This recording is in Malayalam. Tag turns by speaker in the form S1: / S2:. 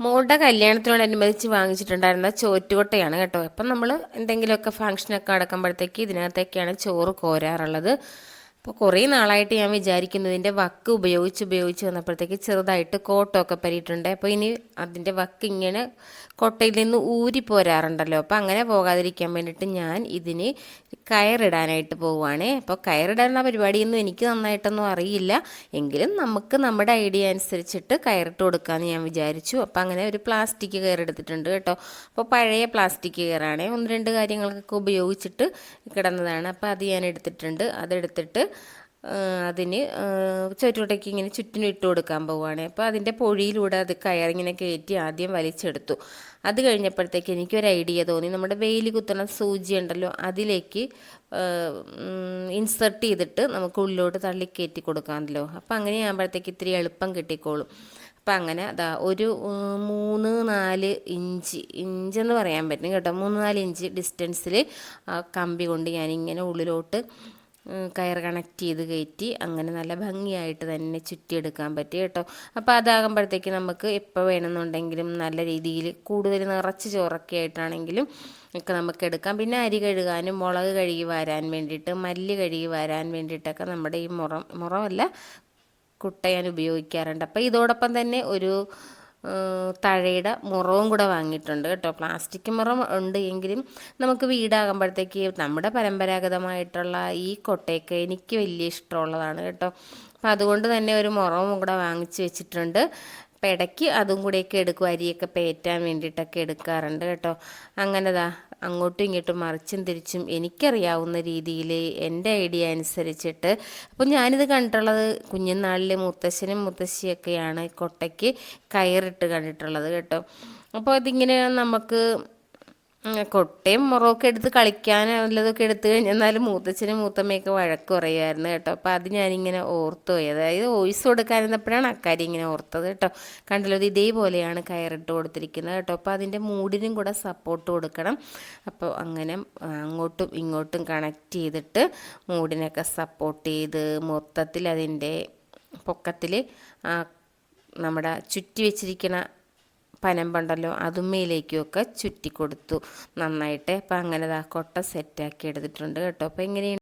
S1: മോളുടെ കല്യാണത്തിനോടനുബന്ധിച്ച് വാങ്ങിച്ചിട്ടുണ്ടായിരുന്ന ചോറ്റുകൊട്ടയാണ് കേട്ടോ. അപ്പം നമ്മൾ എന്തെങ്കിലുമൊക്കെ ഫംഗ്ഷനൊക്കെ അടക്കുമ്പോഴത്തേക്ക് ഇതിനകത്തേക്കാണ് ചോറ് കോരാറുള്ളത്. അപ്പോൾ കുറേ നാളായിട്ട് ഞാൻ വിചാരിക്കുന്നു ഇതിന്റെ വക്ക് ഉപയോഗിച്ച് ഉപയോഗിച്ച് വന്നപ്പോഴത്തേക്ക് ചെറുതായിട്ട് കോട്ടമൊക്കെ പരിയിട്ടുണ്ട്. അപ്പോൾ ഇനി അതിന്റെ വക്ക് ഇങ്ങനെ കൊട്ടയിൽ നിന്ന് ഊരി പോരാറുണ്ടല്ലോ. അപ്പോൾ അങ്ങനെ പോകാതിരിക്കാൻ വേണ്ടിയിട്ട് ഞാൻ ഇതിന് കയറിടാനായിട്ട് പോവുകയാണേ. അപ്പോൾ കയറിടാനുള്ള പരിപാടിയൊന്നും എനിക്ക് നന്നായിട്ടൊന്നും അറിയില്ല. എങ്കിലും നമുക്ക് നമ്മുടെ ഐഡിയ അനുസരിച്ചിട്ട് കയറിട്ട് കൊടുക്കാമെന്ന് ഞാൻ വിചാരിച്ചു. അപ്പോൾ അങ്ങനെ ഒരു പ്ലാസ്റ്റിക് കയറെടുത്തിട്ടുണ്ട് കേട്ടോ. അപ്പോൾ പഴയ പ്ലാസ്റ്റിക് കയറാണേ. ഒന്ന് രണ്ട് കാര്യങ്ങൾക്കൊക്കെ ഉപയോഗിച്ചിട്ട് കിടന്നതാണ്. അപ്പോൾ അത് ഞാൻ എടുത്തിട്ടുണ്ട്. അതെടുത്തിട്ട് അതിന് ചുറ്റുവട്ടയ്ക്ക് ഇങ്ങനെ ചുറ്റിനും ഇട്ട് കൊടുക്കാൻ പോവുകയാണ് അപ്പോൾ അതിന്റെ പൊഴിയിലൂടെ അത് കയറിങ്ങനെ കയറ്റി ആദ്യം വലിച്ചെടുത്തു. അത് കഴിഞ്ഞപ്പോഴത്തേക്ക് എനിക്കൊരു ഐഡിയ തോന്നി. നമ്മുടെ വെയിൽ കുത്തുന്ന സൂചി ഉണ്ടല്ലോ അതിലേക്ക് ഇൻസെർട്ട് ചെയ്തിട്ട് നമുക്ക് ഉള്ളിലോട്ട് തള്ളി കയറ്റി കൊടുക്കാമല്ലോ. അപ്പോൾ അങ്ങനെ ആകുമ്പോഴത്തേക്ക് ഇത്തിരി എളുപ്പം കിട്ടിക്കോളും. അപ്പം അങ്ങനെ അതാ ഒരു മൂന്ന് നാല് ഇഞ്ച് ഇഞ്ചെന്ന് പറയാൻ പറ്റും കേട്ടോ. മൂന്ന് നാല് ഇഞ്ച് ഡിസ്റ്റൻസിൽ കമ്പി കൊണ്ട് ഞാനിങ്ങനെ ഉള്ളിലോട്ട് കയർ കണക്ട് ചെയ്ത് കയറ്റി അങ്ങനെ നല്ല ഭംഗിയായിട്ട് തന്നെ ചുറ്റിയെടുക്കാൻ പറ്റി കേട്ടോ. അപ്പോൾ അതാകുമ്പോഴത്തേക്ക് നമുക്ക് എപ്പോൾ വേണമെന്നുണ്ടെങ്കിലും നല്ല രീതിയിൽ കൂടുതൽ നിറച്ച് ചോറൊക്കെ ആയിട്ടാണെങ്കിലും ഒക്കെ നമുക്ക് എടുക്കാം. പിന്നെ അരി കഴുകാനും മുളക് കഴുകി വരാൻ വേണ്ടിയിട്ട് മല്ലി കഴുകി വരാൻ വേണ്ടിയിട്ടൊക്കെ നമ്മുടെ ഈ മുറം മുറമല്ല കുട്ട ഞാൻ ഉപയോഗിക്കാറുണ്ട്. അപ്പോൾ ഇതോടൊപ്പം തന്നെ ഒരു തഴയുടെ മുറവും കൂടെ വാങ്ങിയിട്ടുണ്ട് കേട്ടോ. പ്ലാസ്റ്റിക് മുറം ഉണ്ട് എങ്കിലും നമുക്ക് വീടാകുമ്പോഴത്തേക്ക് നമ്മുടെ പരമ്പരാഗതമായിട്ടുള്ള ഈ കൊട്ടയൊക്കെ എനിക്ക് വലിയ ഇഷ്ടമുള്ളതാണ് കേട്ടോ. അപ്പം അതുകൊണ്ട് തന്നെ ഒരു മുറവും കൂടെ വാങ്ങിച്ചു വെച്ചിട്ടുണ്ട്. അപ്പം ഇടയ്ക്ക് അതും കൂടെയൊക്കെ എടുക്കും അരിയൊക്കെ പേറ്റാൻ വേണ്ടിയിട്ടൊക്കെ എടുക്കാറുണ്ട് കേട്ടോ. അങ്ങനെതാ അങ്ങോട്ടും ഇങ്ങോട്ടും മറിച്ചും തിരിച്ചും എനിക്കറിയാവുന്ന രീതിയിൽ എന്റെ ഐഡിയ അനുസരിച്ചിട്ട്. അപ്പോൾ ഞാനിത് കണ്ടിട്ടുള്ളത് കുഞ്ഞുനാളിൽ മുത്തശ്ശനും മുത്തശ്ശിയൊക്കെയാണ് കൊട്ടയ്ക്ക് കയറിട്ട് കണ്ടിട്ടുള്ളത് കേട്ടോ. അപ്പോൾ അതിങ്ങനെ നമുക്ക് കൊട്ടയും മുറമൊക്കെ എടുത്ത് കളിക്കാൻ വല്ലതൊക്കെ എടുത്ത് കഴിഞ്ഞാൽ എന്നാലും മൂത്തച്ഛനും മൂത്തമ്മയൊക്കെ വഴക്ക് പറയുമായിരുന്നു കേട്ടോ. അപ്പോൾ അത് ഞാനിങ്ങനെ ഓർത്തു പോയി. അതായത് വോയിസ് കൊടുക്കാനിരുന്നപ്പോഴാണ് അക്കാര്യം ഇങ്ങനെ ഓർത്തത് കേട്ടോ. കണ്ടല്ലോ ഇത് ഇതേപോലെയാണ് കയറിട്ട് കൊടുത്തിരിക്കുന്നത് കേട്ടോ. അപ്പോൾ അതിന്റെ മൂടിനും കൂടെ സപ്പോർട്ട് കൊടുക്കണം. അപ്പോൾ അങ്ങനെ അങ്ങോട്ടും ഇങ്ങോട്ടും കണക്ട് ചെയ്തിട്ട് മൂടിനൊക്കെ സപ്പോർട്ട് ചെയ്ത് മൊത്തത്തിൽ അതിന്റെ പൊക്കത്തിൽ നമ്മുടെ ചുറ്റി വെച്ചിരിക്കുന്ന പനമ്പുണ്ടല്ലോ അതുമ്മയിലേക്കുമൊക്കെ ചുറ്റി കൊടുത്തു നന്നായിട്ട്. അപ്പം അങ്ങനെ കൊട്ട സെറ്റാക്കി എടുത്തിട്ടുണ്ട് കേട്ടോ. അപ്പോൾ എങ്ങനെയുണ്ട്?